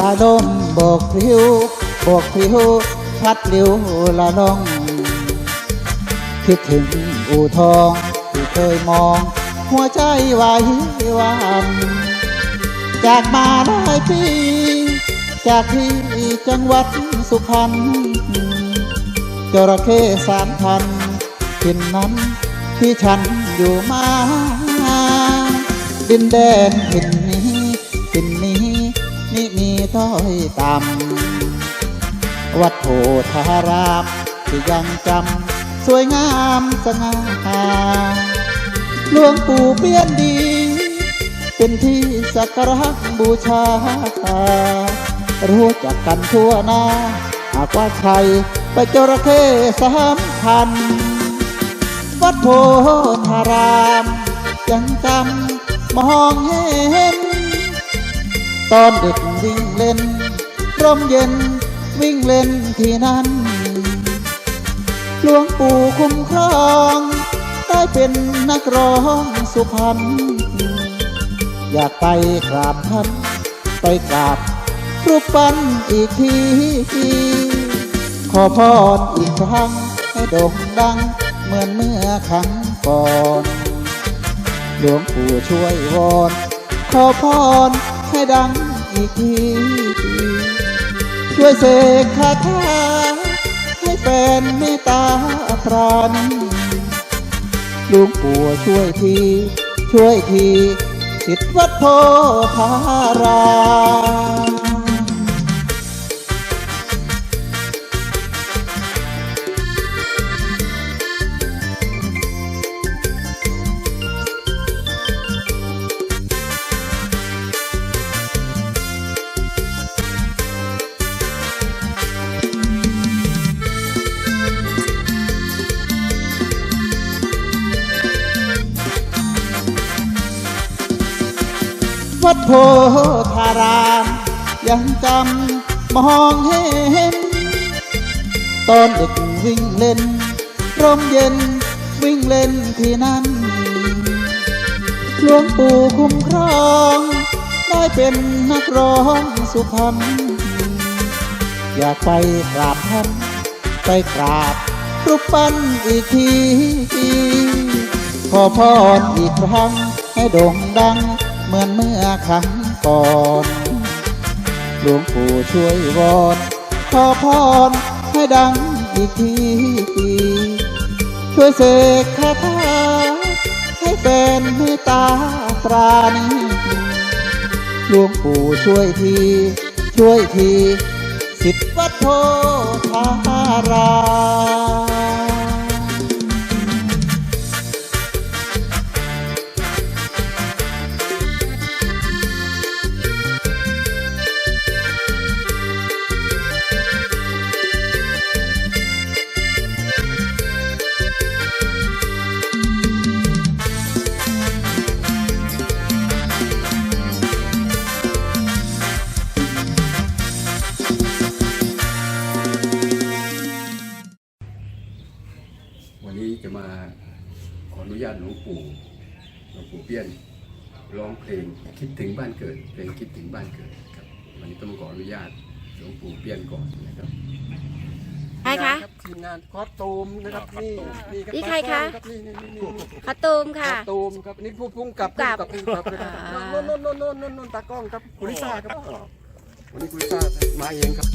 สาลมโบกพริ้วโบกพริ้วพัดลิ้วละล่อง คิดถึงอู่ทองที่เคยมอง หัวใจไหวหวานจากมาหลายปีจากที่จังหวัดสุพรรณจระเข้สามพันถิ่นนั้นที่ฉันอยู่มา ดินแดนถิ่นนี้ถิ่นนี้ ต้อยต่ำวัดโพธารามที่ยังจำสวยงามสง่าหลวงปู่เปี้ยนดี เป็นที่สักการะบูชา รู้จักกันทั่วหน้า หากว่าใครไปจระเข้สามพัน วัดโพธาราม ยังจำมองเห็น ตอนเด็กวิ่ง ร่มเย็นวิ่งเล่นที่นั่น หลวงปู่คุ้มครอง ได้เป็นนักร้องสุพรรณ อยากไปกราบท่าน ไปกราบรูปปั้นอีกที ขอพรอีกครั้งให้โด่งดังเหมือนเมื่อครั้งก่อน หลวงปู่ช่วยวอน ขอพรให้ดังอีกที ช่วยเสกคาถาให้แฟนเมตตาปราณลุงปู่ช่วยที ช่วยทีสิทธวัดโพธาราม วัดโพธารามยังจำมองเห็น ตอนเด็กวิ่งเล่นร่มเย็นวิ่งเล่นที่นั่นหลวงปู่คุ้มครอง ได้เป็นนักร้องสุพรรณอยากไปกราบท่านไปกราบรูปปั้นอีกทีขอพรอีกครั้งให้โด่งดัง เหมือนเมื่อครั้งก่อนหลวงปู่ช่วยวอนขอพรให้ดังอีกที ช่วยเสกคาถาให้แฟนเมตตาปราณีหลวงปู่ช่วยที ช่วยที สิทธิวัดโพธาราม วันนี้จะมาขออนุญาตหลวงปู่หลวงปู่เปี้ยนร้องเพลงคิดถึงบ้านเกิด เพลงคิดถึงบ้านเกิดครับ วันนี้ต้องขออนุญาตหลวงปู่เปี้ยนก่อนนะครับใครคะรับทีมงานคอสตูมนะครับนี่นี่นี่ใครคะ รับนี่นี่นี่นี่ขอตูมคค่ะอสตูมครับนี่ผู้พุ่งกับกับกับพุ่งกับเลยครับอ่า โน่นโน่นโน่นโน่นโน่นโน่นตากล้องครับคุณลิซ่าครับวันนี้คุณลิซ่ามาเองครับ